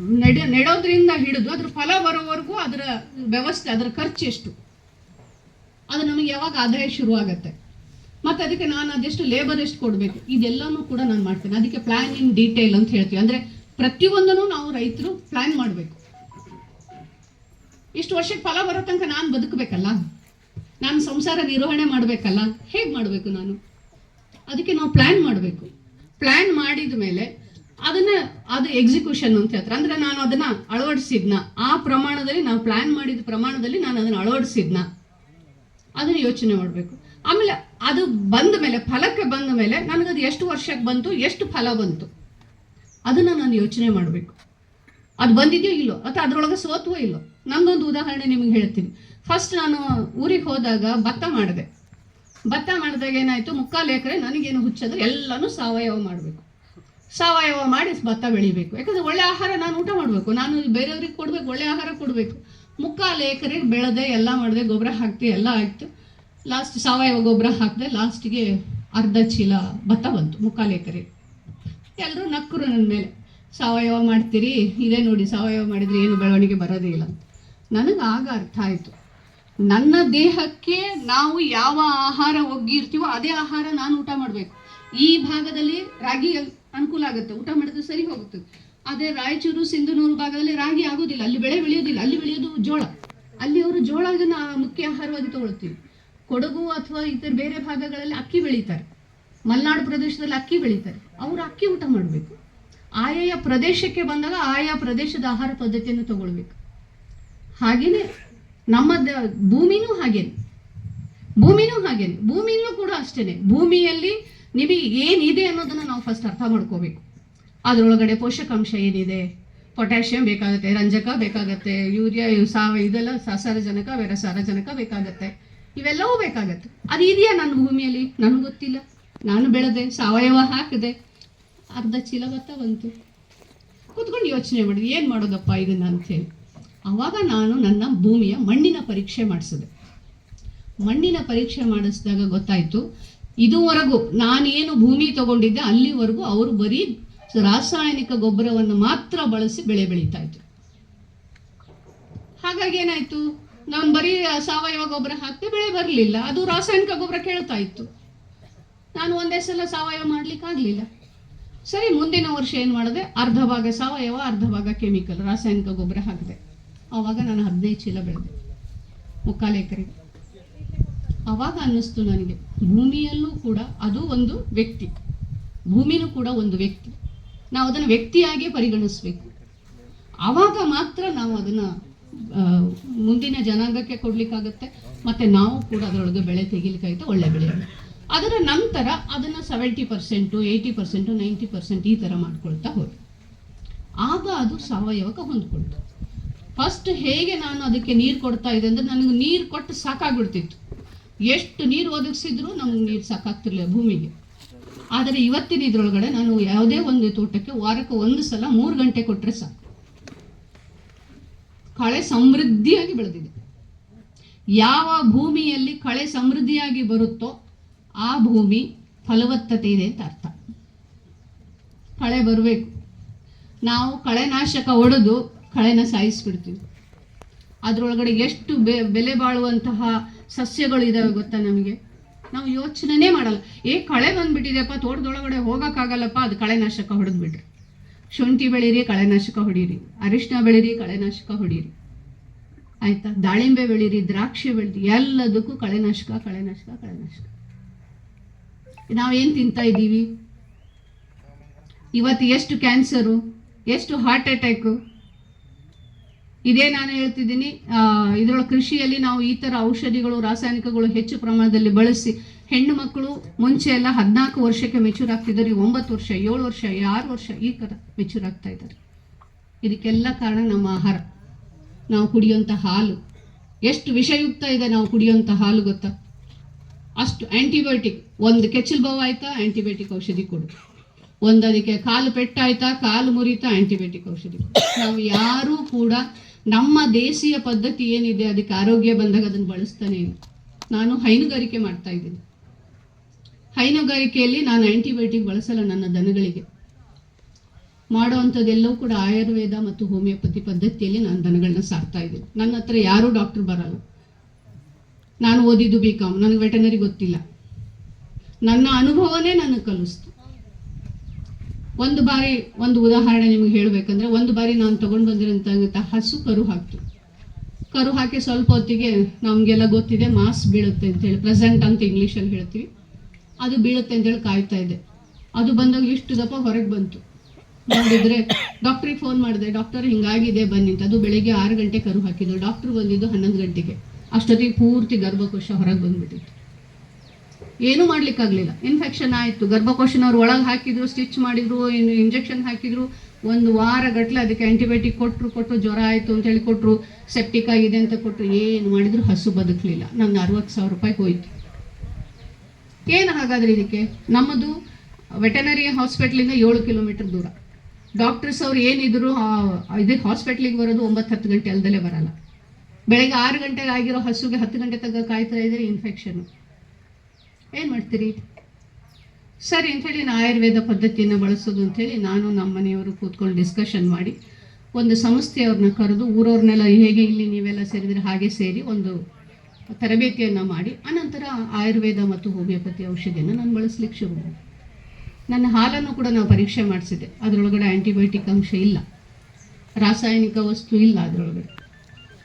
ನಡೆ, ನೆಡೋದ್ರಿಂದ ಹಿಡಿದು ಅದ್ರ ಫಲ ಬರೋವರೆಗೂ ಅದರ ವ್ಯವಸ್ಥೆ, ಅದರ ಖರ್ಚು ಎಷ್ಟು? ಅದು ನಮಗೆ ಯಾವಾಗ ಆದಾಯ ಶುರು ಆಗತ್ತೆ. ಮತ್ತೆ ಅದಕ್ಕೆ ನಾನು ಅದೆಷ್ಟು ಲೇಬರ್ ಎಷ್ಟು ಕೊಡಬೇಕು? ಇದೆಲ್ಲನೂ ಕೂಡ ನಾನು ಮಾಡ್ತೇನೆ. ಅದಕ್ಕೆ ಪ್ಲಾನ್ ಇನ್ ಡೀಟೇಲ್ ಅಂತ ಹೇಳ್ತೀವಿ. ಅಂದ್ರೆ ಪ್ರತಿಯೊಂದನ್ನು ನಾವು ರೈತರು ಪ್ಲಾನ್ ಮಾಡಬೇಕು. ಇಷ್ಟು ವರ್ಷಕ್ಕೆ ಫಲ ಬರೋ ತನಕ ನಾನು ಬದುಕಬೇಕಲ್ಲ? ನಾನು ಸಂಸಾರ ನಿರ್ವಹಣೆ ಮಾಡಬೇಕಲ್ಲ? ಹೇಗೆ ಮಾಡಬೇಕು ನಾನು? ಅದಕ್ಕೆ ನಾವು ಪ್ಲಾನ್ ಮಾಡಬೇಕು. ಪ್ಲಾನ್ ಮಾಡಿದ ಮೇಲೆ ಅದನ್ನ ಅದು ಎಕ್ಸಿಕ್ಯೂಷನ್ ಅಂತ ಹೇಳ್ತಾರೆ. ಅಂದ್ರೆ ನಾನು ಅದನ್ನ ಅಳವಡಿಸಿದ್ನ. ಆ ಪ್ರಮಾಣದಲ್ಲಿ ನಾವು ಪ್ಲಾನ್ ಮಾಡಿದ ಪ್ರಮಾಣದಲ್ಲಿ ನಾನು ಅದನ್ನ ಅಳವಡಿಸಿದ್ನ. ಅದನ್ನ ಯೋಚನೆ ಮಾಡಬೇಕು. ಆಮೇಲೆ ಅದು ಬಂದ ಮೇಲೆ, ಫಲಕ್ಕೆ ಬಂದ ಮೇಲೆ ನನಗದು ಎಷ್ಟು ವರ್ಷಕ್ಕೆ ಬಂತು, ಎಷ್ಟು ಫಲ ಬಂತು? ಅದನ್ನ ನಾನು ಯೋಚನೆ ಮಾಡಬೇಕು. ಅದು ಬಂದಿದೆಯೋ ಇಲ್ಲೋ? ಅಥವಾ ಅದರೊಳಗೆ ಸೋತವೋ ಇಲ್ಲೋ? ನಂದೊಂದು ಉದಾಹರಣೆ ನಿಮಗೆ ಹೇಳ್ತೀನಿ. ಫಸ್ಟ್ ನಾನು ಊರಿಗೆ ಹೋದಾಗ ಭತ್ತ ಮಾಡಿದೆ. ಭತ್ತ ಮಾಡಿದಾಗ ಏನಾಯ್ತು? ಮುಕ್ಕಾಲು ಎಕರೆ ನನಗೇನು ಹುಚ್ಚದ್ರೆ ಎಲ್ಲನೂ ಸಾವಯವ ಮಾಡಬೇಕು. ಸಾವಯವ ಮಾಡಿ ಭತ್ತ ಬೆಳಿಬೇಕು. ಯಾಕಂದ್ರೆ ಒಳ್ಳೆ ಆಹಾರ ನಾನು ಊಟ ಮಾಡಬೇಕು. ನಾನು ಬೇರೆಯವ್ರಿಗೆ ಕೊಡ್ಬೇಕು, ಒಳ್ಳೆ ಆಹಾರ ಕೊಡಬೇಕು. ಮುಕ್ಕಾಲು ಎಕರೆ ಬೆಳೆದೆ, ಎಲ್ಲ ಮಾಡಿದೆ, ಗೊಬ್ಬರ ಹಾಕ್ತಿ ಎಲ್ಲ ಆಯ್ತು. ಲಾಸ್ಟ್ ಸಾವಯವ ಗೊಬ್ಬರ ಹಾಕಿದೆ ಲಾಸ್ಟಿಗೆ ಅರ್ಧ ಚೀಲ ಭತ್ತ ಬಂತು, ಮುಕ್ಕಾಲು ಎಕರೆ. ಎಲ್ಲರೂ ನಕ್ಕರು ನನ್ನ ಮೇಲೆ. ಸಾವಯವ ಮಾಡ್ತೀರಿ, ಇದೇ ನೋಡಿ, ಸಾವಯವ ಮಾಡಿದ್ರೆ ಏನು ಬೆಳವಣಿಗೆ ಬರೋದೇ ಇಲ್ಲ ಅಂತ. ನನಗೆ ಆಗ ಅರ್ಥ ಆಯಿತು. ನನ್ನ ದೇಹಕ್ಕೆ ನಾವು ಯಾವ ಆಹಾರ ಒಗ್ಗಿರ್ತೀವೋ, ಅದೇ ಆಹಾರ ನಾನು ಊಟ ಮಾಡಬೇಕು. ಈ ಭಾಗದಲ್ಲಿ ರಾಗಿ ಅನುಕೂಲ ಆಗುತ್ತೆ. ಊಟ ಮಾಡಿದ್ರೆ ಸರಿ ಹೋಗುತ್ತೆ. ಅದೇ ರಾಯಚೂರು, ಸಿಂಧನೂರು ಭಾಗದಲ್ಲಿ ರಾಗಿ ಆಗೋದಿಲ್ಲ. ಅಲ್ಲಿ ಬೆಳೆ ಬೆಳೆಯೋದಿಲ್ಲ. ಅಲ್ಲಿ ಬೆಳೆಯೋದು ಜೋಳ. ಅಲ್ಲಿ ಅವರು ಜೋಳ ಮುಖ್ಯ ಆಹಾರವಾಗಿ ತಗೊಳ್ತೀವಿ ಕೊಡಗು ಅಥವಾ ಇತರ ಬೇರೆ ಭಾಗಗಳಲ್ಲಿ ಅಕ್ಕಿ ಬೆಳೀತಾರೆ. ಮಲೆನಾಡು ಪ್ರದೇಶದಲ್ಲಿ ಅಕ್ಕಿ ಬೆಳೀತಾರೆ. ಅವರು ಅಕ್ಕಿ ಊಟ ಮಾಡಬೇಕು. ಆಯಾಯ ಪ್ರದೇಶಕ್ಕೆ ಬಂದಾಗ ಆಯಾ ಪ್ರದೇಶದ ಆಹಾರ ಪದ್ಧತಿಯನ್ನು ತಗೊಳ್ಬೇಕು. ಹಾಗೇನೆ ನಮ್ಮ ಭೂಮಿನೂ ಹಾಗೇನೆ. ಭೂಮಿನೂ ಹಾಗೇನೆ. ಭೂಮಿನೂ ಕೂಡ ಅಷ್ಟೇನೆ. ಭೂಮಿಯಲ್ಲಿ ನಿಮಗೆ ಏನಿದೆ ಅನ್ನೋದನ್ನ ನಾವು ಫಸ್ಟ್ ಅರ್ಥ ಮಾಡ್ಕೋಬೇಕು. ಅದರೊಳಗಡೆ ಪೋಷಕಾಂಶ ಏನಿದೆ? ಪೊಟ್ಯಾಷಿಯಂ ಬೇಕಾಗುತ್ತೆ, ರಂಜಕ ಬೇಕಾಗತ್ತೆ, ಯೂರಿಯಾ ಸಾವ ಇದೆಲ್ಲ ವೆರ ಸಾರಜನಕ ಬೇಕಾಗತ್ತೆ. ಇವೆಲ್ಲವೂ ಬೇಕಾಗತ್ತೆ. ಅದು ಇದೆಯಾ ನನ್ನ ಭೂಮಿಯಲ್ಲಿ? ನನಗೆ ಗೊತ್ತಿಲ್ಲ. ನಾನು ಬೆಳೆದೆ, ಸಾವಯವ ಹಾಕಿದೆ. ಅರ್ಧ ಚೀಲ ಭತ್ತ ಬಂತು. ಕೂತ್ಕೊಂಡು ಯೋಚನೆ ಮಾಡಿದೆ ಏನು ಮಾಡೋದಪ್ಪ ಇದನ್ನ ಅಂತೇಳಿ ಆವಾಗ ನಾನು ನನ್ನ ಭೂಮಿಯ ಮಣ್ಣಿನ ಪರೀಕ್ಷೆ ಮಾಡಿಸಿದೆ. ಮಣ್ಣಿನ ಪರೀಕ್ಷೆ ಮಾಡಿಸಿದಾಗ ಗೊತ್ತಾಯ್ತು ಇದುವರೆಗೂ ನಾನೇನು ಭೂಮಿ ತಗೊಂಡಿದ್ದೆ ಅಲ್ಲಿವರೆಗೂ ಅವರು ಬರೀ ರಾಸಾಯನಿಕ ಗೊಬ್ಬರವನ್ನು ಮಾತ್ರ ಬಳಸಿ ಬೆಳೆ ಬೆಳೀತಾ ಇದ್ರು. ಹಾಗಾಗಿ ಏನಾಯ್ತು? ನಾನು ಬರೀ ಸಾವಯವ ಗೊಬ್ಬರ ಹಾಕ್ತೆ ಬೆಳೆ ಬರಲಿಲ್ಲ. ಅದು ರಾಸಾಯನಿಕ ಗೊಬ್ಬರ ಕೇಳ್ತಾ ಇತ್ತು. ನಾನು ಒಂದೇ ಸಲ ಸಾವಯವ ಮಾಡ್ಲಿಕ್ಕೆ ಆಗ್ಲಿಲ್ಲ. ಸರಿ, ಮುಂದಿನ ವರ್ಷ ಏನು ಮಾಡಿದೆ? ಅರ್ಧ ಭಾಗ ಸಾವಯವ, ಅರ್ಧ ಭಾಗ ಕೆಮಿಕಲ್, ರಾಸಾಯನಿಕ ಗೊಬ್ಬರ ಹಾಕಿದೆ. ಆವಾಗ ನಾನು ಹದಿನೈದು ಚೀಲ ಬೆಳೆದೆ. ಮುಕ್ಕಾಲು ಎಕರೆ ಆವಾಗ ಅನ್ನಿಸ್ತು ನನಗೆ. ಭೂಮಿಯಲ್ಲೂ ಕೂಡ ಅದು ಒಂದು ವ್ಯಕ್ತಿ. ಭೂಮಿನೂ ಕೂಡ ಒಂದು ವ್ಯಕ್ತಿ. ನಾವು ಅದನ್ನು ವ್ಯಕ್ತಿಯಾಗಿ ಪರಿಗಣಿಸ್ಬೇಕು. ಆವಾಗ ಮಾತ್ರ ನಾವು ಅದನ್ನ ಮುಂದಿನ ಜನಾಂಗಕ್ಕೆ ಕೊಡ್ಲಿಕ್ಕಾಗತ್ತೆ, ಮತ್ತೆ ನಾವು ಕೂಡ ಅದರೊಳಗೆ ಬೆಳೆ ತೆಗಿಲಿಕ್ಕಾಯ್ತು ಒಳ್ಳೆ ಬೆಳೆ. ಅದರ ನಂತರ ಅದನ್ನ seventy percent eighty percent ninety percent ಈ ಥರ ಮಾಡ್ಕೊಳ್ತಾ ಹೋದೆ ಆಗ ಅದು ಸಾವಯವಕ್ಕೆ ಹೊಂದ್ಕೊಳ್ತು. ಫಸ್ಟ್ ಹೇಗೆ ನಾನು ಅದಕ್ಕೆ ನೀರು ಕೊಡ್ತಾ ಇದ್ದೆ ಅಂದ್ರೆ ನನಗೆ ನೀರು ಕೊಟ್ಟು ಸಾಕಾಗ್ಬಿಡ್ತಿತ್ತು. ಎಷ್ಟು ನೀರು ಒದಗಿಸಿದ್ರು ನಮ್ಗೆ ನೀರು ಸಾಕಾಗ್ತಿರ್ಲಿಲ್ಲ ಭೂಮಿಗೆ. ಆದರೆ ಇವತ್ತಿನ ಇದ್ರೊಳಗಡೆ ನಾನು ಯಾವುದೇ ಒಂದು ತೋಟಕ್ಕೆ ವಾರಕ್ಕೆ ಒಂದು ಸಲ ಮೂರು ಗಂಟೆ ಕೊಟ್ಟರೆ ಸಾಕು. ಕಳೆ ಸಮೃದ್ಧಿಯಾಗಿ ಬೆಳೆದಿದೆ. ಯಾವ ಭೂಮಿಯಲ್ಲಿ ಕಳೆ ಸಮೃದ್ಧಿಯಾಗಿ ಬರುತ್ತೋ ಆ ಭೂಮಿ ಫಲವತ್ತತೆ ಇದೆ ಅಂತ ಅರ್ಥ. ಕಳೆ ಬರಬೇಕು. ನಾವು ಕಳೆನಾಶಕ ಹೊಡೆದು ಕಳೆನ ಸಾಯಿಸ್ಬಿಡ್ತೀವಿ. ಅದರೊಳಗಡೆ ಎಷ್ಟು ಬೆ, ಬೆಲೆ ಬಾಳುವಂತಹ ಸಸ್ಯಗಳು ಇದಾವೆ ಗೊತ್ತಾ ನಮಗೆ? ನಾವು ಯೋಚನೆನೇ ಮಾಡಲ್ಲ. ಏ, ಕಳೆ ಬಂದ್ಬಿಟ್ಟಿದೆಯಪ್ಪ, ತೋಟದೊಳಗಡೆ ಹೋಗೋಕ್ಕಾಗಲ್ಲಪ್ಪ, ಅದು ಕಳೆನಾಶಕ ಹೊಡೆದು ಬಿಡ್ರಿ ಶುಂಠಿ ಬೆಳೀರಿ, ಕಳೆನಾಶಕ ಹೊಡೀರಿ. ಅರಿಶಿನ ಬೆಳೀರಿ, ಕಳೆನಾಶಕ ಹೊಡೀರಿ. ಆಯ್ತಾ? ದಾಳಿಂಬೆ ಬೆಳೀರಿ, ದ್ರಾಕ್ಷಿ ಬೆಳೀರಿ ಎಲ್ಲದಕ್ಕೂ ಕಳೆನಾಶಕ ಕಳೆನಾಶಕ ಕಳೆನಾಶಕ. ನಾವೇನು ತಿಂತಾ ಇದ್ದೀವಿ? ಇವತ್ತು ಎಷ್ಟು ಕ್ಯಾನ್ಸರು? ಎಷ್ಟು ಹಾರ್ಟ್ ಅಟ್ಯಾಕು? ಇದೇ ನಾನು ಹೇಳ್ತಿದ್ದೀನಿ ಇದರೊಳಗೆ ಕೃಷಿಯಲ್ಲಿ ನಾವು ಈ ಥರ ಔಷಧಿಗಳು, ರಾಸಾಯನಿಕಗಳು ಹೆಚ್ಚು ಪ್ರಮಾಣದಲ್ಲಿ ಬಳಸಿ, ಹೆಣ್ಣು ಮಕ್ಕಳು ಮುಂಚೆ ಎಲ್ಲ ಹದಿನಾಲ್ಕು ವರ್ಷಕ್ಕೆ ಮೆಚೂರ್ ಆಗ್ತಿದ್ದಾರೆ ಒಂಬತ್ತು ವರ್ಷ, ಏಳು ವರ್ಷ ಆರು ವರ್ಷ ಈ ಥರ ಮೆಚೂರ್ ಆಗ್ತಾ ಇದ್ದಾರೆ. ಇದಕ್ಕೆಲ್ಲ ಕಾರಣ ನಮ್ಮ ಆಹಾರ. ನಾವು ಕುಡಿಯುವಂಥ ಹಾಲು. ಎಷ್ಟು ವಿಷಯುಕ್ತ ಇದೆ ನಾವು ಕುಡಿಯುವಂಥ ಹಾಲು ಗೊತ್ತಾ? ಅಷ್ಟು ಆ್ಯಂಟಿಬಯೋಟಿಕ್ ಒಂದು ಕೆಚ್ಚಲು ಬಾವು ಆಯ್ತಾ ಆ್ಯಂಟಿಬಯೋಟಿಕ್ ಔಷಧಿ ಕೊಡು. ಒಂದು ಅದಕ್ಕೆ ಕಾಲು ಪೆಟ್ಟಾಯ್ತಾ, ಕಾಲು ಮುರಿತಾ ಆ್ಯಂಟಿಬಯೋಟಿಕ್ ಔಷಧಿ. ನಾವು ಯಾರೂ ಕೂಡ ನಮ್ಮ ದೇಶೀಯ ಪದ್ಧತಿ ಏನಿದೆ, ಅದಕ್ಕೆ ಆರೋಗ್ಯ ಬಂದಾಗ ಅದನ್ನು ಬಳಸ್ತಾನೆ ನಾನು ಹೈನುಗಾರಿಕೆ ಮಾಡ್ತಾ ಇದ್ದೀನಿ. ಹೈನುಗಾರಿಕೆಯಲ್ಲಿ ನಾನು ಆಂಟಿಬಯೋಟಿಕ್ ಬಳಸಲ್ಲ ನನ್ನ ದನಗಳಿಗೆ. ಮಾಡುವಂಥದ್ದೆಲ್ಲವೂ ಕೂಡ ಆಯುರ್ವೇದ ಮತ್ತು ಹೋಮಿಯೋಪತಿ ಪದ್ಧತಿಯಲ್ಲಿ ನಾನು ದನಗಳನ್ನ ಸಾಕ್ತಾ ಇದ್ದೀನಿ. ನನ್ನ ಹತ್ರ ಯಾರೂ ಡಾಕ್ಟರ್ ಬರಲ್ಲ. ನಾನು ಓದಿದ್ದು ಬಿ ಕಾಮ್ ನನಗೆ ವೆಟನರಿ ಗೊತ್ತಿಲ್ಲ. ನನ್ನ ಅನುಭವನೇ ನನಗೆ ಕಲಿಸ್ತು. ಒಂದು ಬಾರಿ ಒಂದು ಉದಾಹರಣೆ ನಿಮಗೆ ಹೇಳಬೇಕಂದ್ರೆ, ಒಂದು ಬಾರಿ ನಾನು ತಗೊಂಡು ಬಂದಿರೋಂಥ ಹಸು ಕರು ಹಾಕ್ತು ಕರು ಹಾಕಿ ಸ್ವಲ್ಪ ಹೊತ್ತಿಗೆ ನಮಗೆಲ್ಲ ಗೊತ್ತಿದೆ, ಮಾಸ್ ಬೀಳುತ್ತೆ ಅಂತೇಳಿ ಪ್ರೆಸೆಂಟ್ ಅಂತ ಇಂಗ್ಲೀಷಲ್ಲಿ ಹೇಳ್ತೀವಿ. ಅದು ಬೀಳುತ್ತೆ ಅಂತೇಳಿ ಕಾಯ್ತಾ ಇದೆ ಅದು ಬಂದಾಗ ಇಷ್ಟು ದಪ್ಪ ಹೊರಗೆ ಬಂತು. ನೋಡಿದ್ರೆ ಡಾಕ್ಟ್ರಿಗೆ ಫೋನ್ ಮಾಡಿದೆ, ಡಾಕ್ಟರ್, ಹಿಂಗಾಗಿದೆ, ಬನ್ನಿ ಅಂತ. ಅದು ಬೆಳಿಗ್ಗೆ ಆರು ಗಂಟೆ ಕರು ಹಾಕಿದ್ರು ಡಾಕ್ಟ್ರು ಬಂದಿದ್ದು ಹನ್ನೊಂದು ಗಂಟೆಗೆ. ಅಷ್ಟೊತ್ತಿಗೆ ಪೂರ್ತಿ ಗರ್ಭಕೋಶ ಹೊರಗೆ ಬಂದ್ಬಿಟ್ಟಿತ್ತು. ಏನೂ ಮಾಡಲಿಕ್ಕಾಗಲಿಲ್ಲ. ಇನ್ಫೆಕ್ಷನ್ ಆಯಿತು. ಗರ್ಭಕೋಶನವ್ರು ಒಳಗೆ ಹಾಕಿದ್ರು ಸ್ಟಿಚ್ ಮಾಡಿದ್ರು ಇಂಜೆಕ್ಷನ್ ಹಾಕಿದ್ರು. ಒಂದು ವಾರ ಗಟ್ಟಲೆ ಅದಕ್ಕೆ ಆಂಟಿಬಯೋಟಿಕ್ ಕೊಟ್ಟರು ಕೊಟ್ಟು ಜ್ವರ ಆಯಿತು ಅಂತೇಳಿ ಕೊಟ್ಟರು ಸೆಪ್ಟಿಕ್ ಆಗಿದೆ ಅಂತ ಕೊಟ್ಟರು ಏನು ಮಾಡಿದ್ರು ಹಸು ಬದುಕಲಿಲ್ಲ. ನನ್ನ ಅರವತ್ತು ಸಾವಿರ ರೂಪಾಯಿ ಹೋಯ್ತು. ಏನು ಹಾಗಾದ್ರೆ ಇದಕ್ಕೆ? ನಮ್ಮದು ವೆಟನರಿ ಹಾಸ್ಪಿಟ್ಲಿಂದ ಏಳು ಕಿಲೋಮೀಟರ್ ದೂರ. ಡಾಕ್ಟರ್ಸ್ ಅವ್ರು ಏನಿದ್ರು ಇದಕ್ಕೆ ಹಾಸ್ಪಿಟ್ಲಿಗೆ ಬರೋದು ಒಂಬತ್ತು ಹತ್ತು ಗಂಟೆ ಅಲ್ದಲೇ ಬರಲ್ಲ. ಬೆಳಗ್ಗೆ ಆರು ಗಂಟೆಗೆ ಆಗಿರೋ ಹಸುಗೆ ಹತ್ತು ಗಂಟೆ ತಗ ಕಾಯ್ತಾ ಇದ್ರೆ ಇನ್ಫೆಕ್ಷನ್ ಏನು ಮಾಡ್ತೀರಿ? ಸರಿ ಅಂಥೇಳಿ ನಾನು ಆಯುರ್ವೇದ ಪದ್ಧತಿಯನ್ನು ಬಳಸೋದು ಅಂಥೇಳಿ ನಾನು ನಮ್ಮ ಮನೆಯವರು ಕೂತ್ಕೊಂಡು ಡಿಸ್ಕಷನ್ ಮಾಡಿ ಒಂದು ಸಂಸ್ಥೆಯವ್ರನ್ನ ಕರೆದು ಊರವ್ರನ್ನೆಲ್ಲ ಹೇಗೆ ಇಲ್ಲಿ ನೀವೆಲ್ಲ ಸೇರಿದ್ರೆ ಹಾಗೆ ಸೇರಿ ಒಂದು ತರಬೇತಿಯನ್ನು ಮಾಡಿ ಅನಂತರ ಆಯುರ್ವೇದ ಮತ್ತು ಹೋಮಿಯೋಪತಿ ಔಷಧಿಯನ್ನು ನಾನು ಬಳಸ್ಲಿಕ್ಕೆ ಶುರು ಮಾಡಿ ನನ್ನ ಹಾಲನ್ನು ಕೂಡ ನಾವು ಪರೀಕ್ಷೆ ಮಾಡಿಸಿದೆ ಅದರೊಳಗಡೆ ಆ್ಯಂಟಿಬಯೋಟಿಕ್ ಅಂಶ ಇಲ್ಲ. ರಾಸಾಯನಿಕ ವಸ್ತು ಇಲ್ಲ ಅದರೊಳಗಡೆ.